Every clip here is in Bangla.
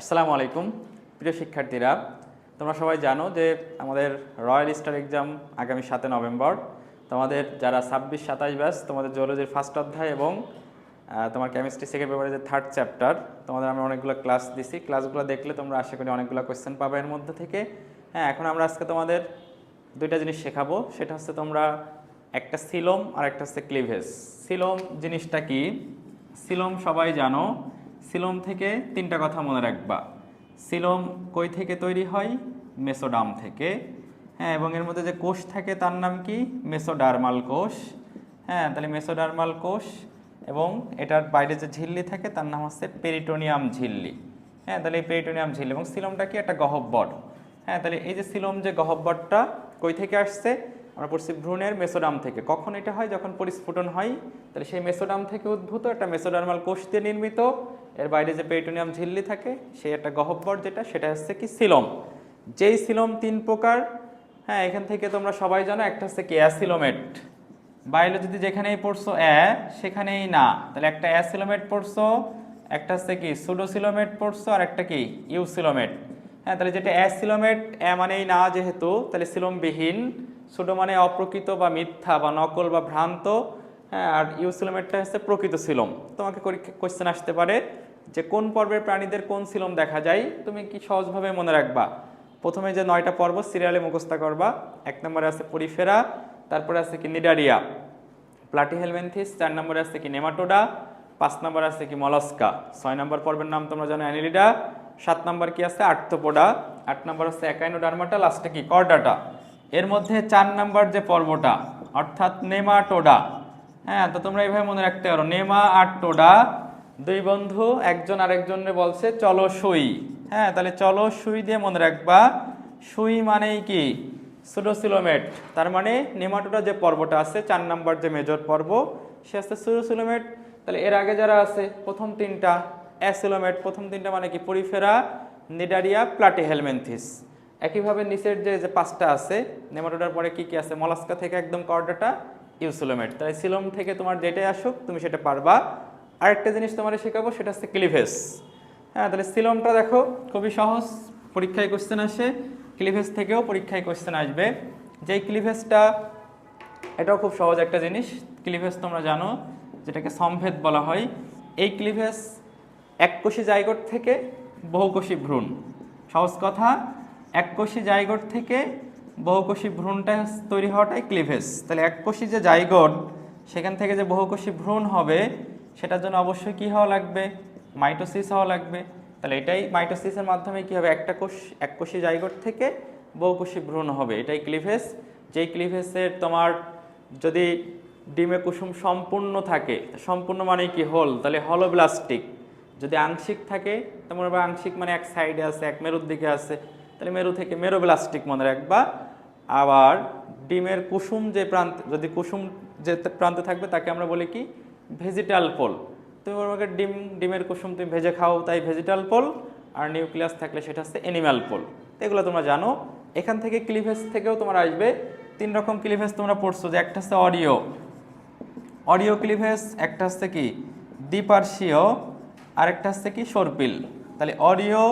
আসসালামু আলাইকুম। প্রিয় শিক্ষার্থীরা, তোমরা সবাই জানো যে আমাদের রয়্যাল স্টার এক্সাম আগামী সাতে নভেম্বর। তোমাদের যারা ছাব্বিশ, সাতাশ ব্যাস তোমাদের জুওলজির ফার্স্ট অধ্যায় এবং তোমার কেমিস্ট্রি সেকেন্ড পেপারে যে থার্ড চ্যাপ্টার তোমাদের আমরা অনেকগুলো ক্লাস দিছি। ক্লাসগুলো দেখলে তোমরা আশা করি অনেকগুলো কোয়েশ্চেন পাবে এর মধ্যে থেকে। হ্যাঁ এখন আমরা আজকে তোমাদের দুইটা জিনিস শেখাবো। সেটা হচ্ছে তোমরা একটা সিলোম আর একটা হচ্ছে ক্লিভেজ সিলোম জিনিসটা কি? সিলোম সবাই জানো সিলোম থেকে তিনটা কথা মনে রাখবা। সিলোম কই থেকে তৈরি হয়? মেসোডাম থেকে। হ্যাঁ এবং এর মধ্যে যে কোষ থাকে তার নাম কি? মেসোডার্মাল কোষ। হ্যাঁ তাহলে মেসোডার্মাল কোষ এবং এটার বাইরে যে ঝিল্লি থাকে তার নাম হচ্ছে পেরিটোনিয়াম ঝিল্লি। হ্যাঁ তাহলে এই পেরিটোনিয়াম ঝিল্লি এবং সিলোমটা কি? একটা গহব্বর হ্যাঁ তাহলে এই যে সিলোম যে গহব্বরটা কই থেকে আসছে? আমরা পড়ছি ভ্রূণের মেসোডাম থেকে। কখন এটা হয়? যখন পরিস্ফুটন হয়, তাহলে সেই মেসোডাম থেকে উদ্ভূত একটা মেসোডার্মাল কোষ দিয়ে নির্মিত। এর বাইরে যে পেরিটোনিয়াম ঝিল্লি থাকে, সেই একটা গহব্বর যেটা, সেটা হচ্ছে কি সিলোম। যেই সিলোম তিন প্রকার হ্যাঁ এখান থেকে তোমরা সবাই জানো, একটা হচ্ছে কি অ্যাসিলোমেট। বায়োলজিতে যেখানেই পড়ছো অ্যা সেখানেই না তাহলে একটা অ্যাসিলোমেট পড়ছো, একটা হচ্ছে কি সুডোসিলোমেট পড়ছো, আর একটা কি ইউসিলোমেট হ্যাঁ তাহলে যেটা অ্যাসিলোমেট অ্যা মানেই না যেহেতু, তাহলে সিলোমবিহীন। সুডো মানে অপ্রকৃত বা মিথ্যা বা নকল বা ভ্রান্ত হ্যাঁ আর ইউসিলোমেটটা হচ্ছে প্রকৃত সিলোম। তোমাকে কোয়েশ্চেন আসতে পারে যে কোন পর্বের প্রাণীদের কোন সিলোম দেখা যায়? তুমি কি সহজভাবে মনে রাখবা? প্রথমে যে নয়টা পর্ব, সিরিয়ালে মুখস্থ করবা। এক নম্বরে আছে পরিফেরা, তারপরে আছে কি নিডারিয়া প্লাটিহেলমেন্থিস চার নম্বরে আছে কি নেমাটোডা, পাঁচ নম্বর আছে কি মলস্কা। ছয় নম্বর পর্বের নাম তোমরা জানো অ্যানিলিডা, সাত নম্বর কি আছে আর্থোপোডা আট নম্বর আছে একাইনোডার্মাটা লাস্টে কি কর্ডাটা। এর মধ্যে চার নাম্বার যে পর্বটা, অর্থাৎ নেমাটোডা হ্যাঁ তো তোমরা এইভাবে মনে রাখতে পারো। নেমা আর টোডা, দুই বন্ধু, একজন আরেকজনের বলছে, চলো সুই হ্যাঁ তাহলে চলো সুই দিয়ে মনে রাখবা সুই মানেই কি? সুডোসিলোমেট তার মানে নেমাটোডা যে পর্বটা আছে, চার নাম্বার যে মেজর পর্ব, সে আছে সুডোসিলোমেট তাহলে এর আগে যারা আছে, প্রথম তিনটা অ্যাসিলোমেট প্রথম তিনটা মানে কি? Porifera, cnidaria, platyhelminthes. একইভাবে নিচের যে যে পাঁচটা আছে, নেমাটোডার পরে কি কি আছে? মলাস্কা থেকে একদম কর্ডাটা, ইউসিলোমেট। তাই সিলোম থেকে তোমার যেটাই আসুক, তুমি সেটা পারবা। আরেকটা জিনিস তোমার শেখাবো, সেটা হচ্ছে ক্লিভেস। হ্যাঁ তাহলে সিলোমটা দেখো, খুবই সহজ। পরীক্ষায় কোশ্চেন আসে, ক্লিভেস থেকেও পরীক্ষায় কোশ্চেন আসবে। যেই ক্লিভেজটা এটাও খুব সহজ একটা জিনিস। ক্লিভেজ তোমরা জানো, যেটাকে সম্ভেদ বলা হয়। এই ক্লিভেজ এককোষী জাইগোট থেকে বহুকোষী ভ্রূণ। সহজ কথা এককোষী জাইগোট থেকে বহুকোষী ভ্রূণটা তৈরি হওয়াটাই ক্লিভেজ। তাহলে এককোষী যে জাইগোট, সেখান থেকে যে বহুকোষী ভ্রূণ হবে, সেটার জন্য অবশ্যই কী হওয়া লাগবে? মাইটোসিস হওয়া লাগবে। তাহলে এটাই মাইটোসিসের মাধ্যমে কী হবে? একটা কোষ, এককোষী জাইগোট থেকে বহুকোষী ভ্রূণ হবে। এটাই ক্লিভেজ। যেই ক্লিভেজের তোমার যদি ডিমে কুসুম সম্পূর্ণ থাকে, সম্পূর্ণ মানে কি? হোল। তাহলে হলোব্লাস্টিক। যদি আংশিক থাকে, তোমার আংশিক মানে এক সাইডে আছে, এক মেরুর দিকে আছে। তাহলে মেরু থেকে মেরোব্লাস্টিক মনে রাখবা। আবার ডিমের কুসুম যে প্রান্ত, যদি কুসুম যে প্রান্তে থাকবে, তাকে আমরা বলি কি? ভেজিটাল পোল। তুমি আমাকে ডিম, ডিমের কুসুম তুমি ভেজে খাও, তাই ভেজিটাল পোল। আর নিউক্লিয়াস থাকলে সেটা হচ্ছে অ্যানিম্যাল পোল। এগুলো তোমরা জানো। এখান থেকে ক্লিভেজ থেকেও তোমার আসবে। তিন রকম ক্লিভেজ তোমরা পড়ছো, যে একটা হচ্ছে অডিও অডিও ক্লিভেজ, একটা হচ্ছে কি? দ্বিপার্শ্বীয় আর একটা হচ্ছে কি? সর্পিল। তাহলে অডিও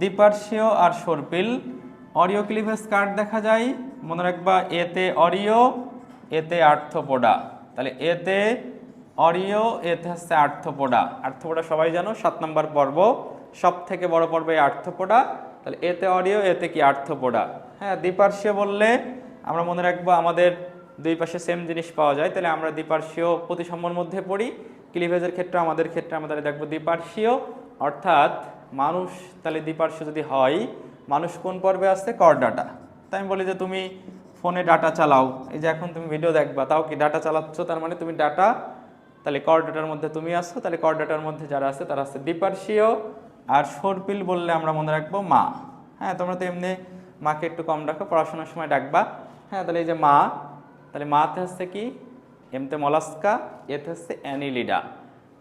দ্বিপার্শ্বীয় আর সর্পিল। অরিও ক্লিভেজ কার্ড দেখা যায়। মনে রাখবা, এতে অরিও, এতে আর্থপোডা তাহলে এতে অরিও, এতে হচ্ছে আর্থপোডা আর্থপোডা সবাই জানো, সাত নম্বর পর্ব। সব থেকে বড় পর্ব এই আর্থপোডা তাহলে এতে অরিও, এতে কি আর্থপোডা হ্যাঁ দ্বিপার্শ্বীয় বললে আমরা মনে রাখব আমাদের দুই পাশে সেম জিনিস পাওয়া যায়। তাহলে আমরা দ্বিপার্শ্বীয় প্রতিসম্যর মধ্যে পড়ি। ক্লিভেজের ক্ষেত্রে, আমাদের ক্ষেত্রে তাহলে দেখব দ্বিপার্শ্বীয়। অর্থাৎ মানুষ তাহলে দ্বিপার্শ্বীয় যদি হয়, মানুষ কোন পর্বে আসছে? কর ডাটা। তাই আমি বলি যে তুমি ফোনে ডাটা চালাও। এই যে এখন তুমি ভিডিও দেখবা, তাও কি ডাটা চালাচ্ছ? তার মানে তুমি ডাটা, তাহলে কর ডাটার মধ্যে তুমি আসছো, তাহলে কর ডাটার মধ্যে যারা আছে তারা আছে দ্বিপার্শ্বীয়। আর সর্পিল বললে আমরা মনে রাখব মা। হ্যাঁ তোমরা তো এমনি মাকে একটু কম ডাকো, পড়াশোনার সময় ডাকবা। হ্যাঁ তাহলে এই যে মা, তাহলে মাতে হচ্ছে কি? এমতে মলাস্কা, এতে হচ্ছে অ্যানিলিডা।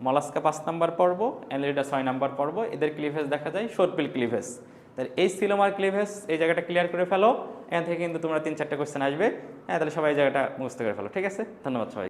মলাস্কা পাঁচ নাম্বার পর্ব, অ্যানলিডা ছয় নাম্বার পর্ব, এদের ক্লিভেজ দেখা যায় সর্পিল ক্লিভেজ তাহলে এই সিলোমার ক্লিভেজ এই জায়গাটা ক্লিয়ার করে ফেলো, এখান থেকে কিন্তু তোমরা তিন চারটা কোয়েশ্চেন আসবে। হ্যাঁ তাহলে সবাই এই জায়গাটা মুখস্থ করে ফেলো, ঠিক আছে? ধন্যবাদ সবাই